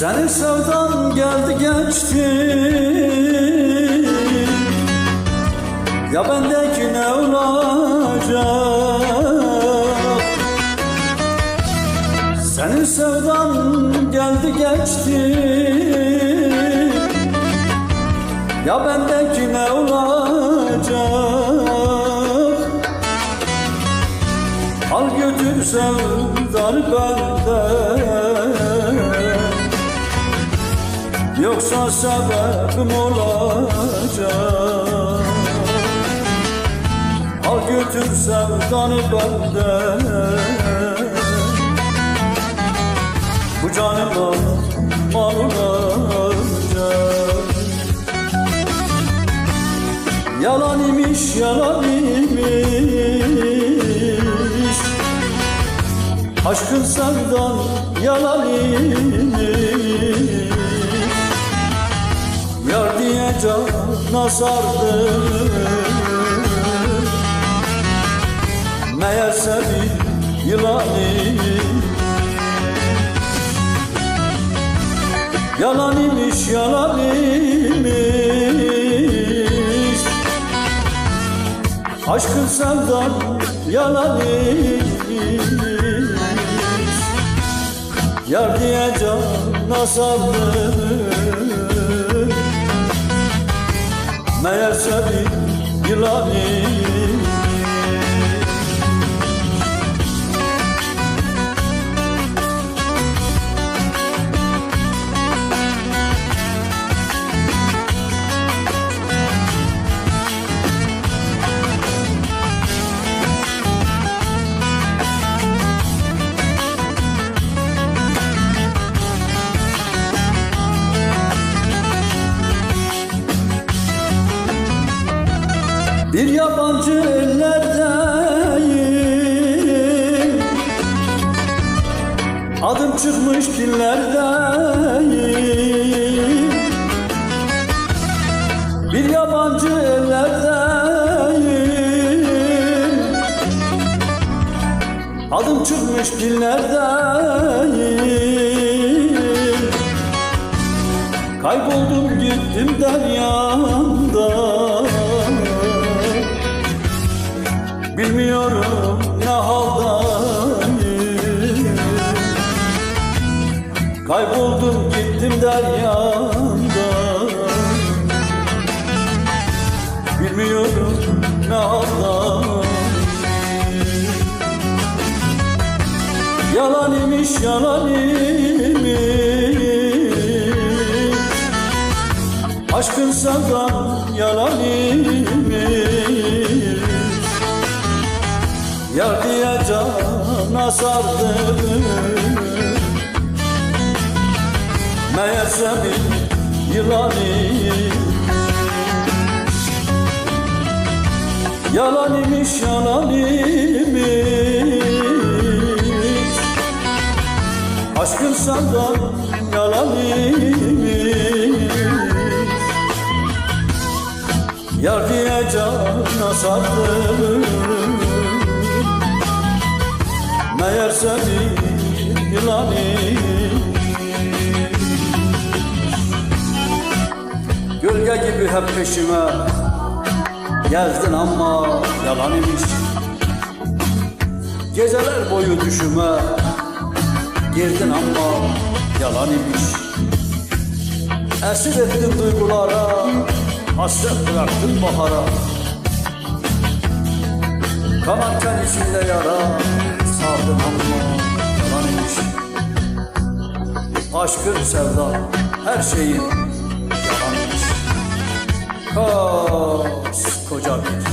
Senin sevdan geldi geçti. Ya bendeki ne olacak? Senin sevdan geldi geçti. Ya bendeki ne olacak Yoksa sebebim olacak. Al götür sevdanı benden. Bu canıma mal Yalan imiş, yalan imiş. Aşkın sevdan yalan imiş cana sardım Meğerse bir yılan Yalan imiş, yalan imiş. Aşkın sevdan yalan imiş. Yar diye cana sardım Meğerse bir yılan Bir yabancı ellerdeyim. Adım çıkmış dillerdeyim Bir yabancı ellerdeyim. Adım çıkmış dillerdeyim Kayboldum gittim deryanda Kayboldum gittim deryanda Bilmiyorum ne haldayım Yalan imiş yalan imiş. Aşkın sevdan yalan imiş. Yar diye cana sardım Meğerse bir yılan Yalan imiş yalan imiş Aşkın sevdan yalan imiş Yar diye cana sardım Meğerse bir yılan imiş Gölge gibi hep peşime. Gezdin ama yalan imiş. Geceler boyu düşüme. Girdin ama yalan imiş. Esir ettin duygulara Hasret bıraktın bahara. Kanarken içinde yara Sardın ama yalan imiş. Aşkın sevda her şeyin Koskoca bir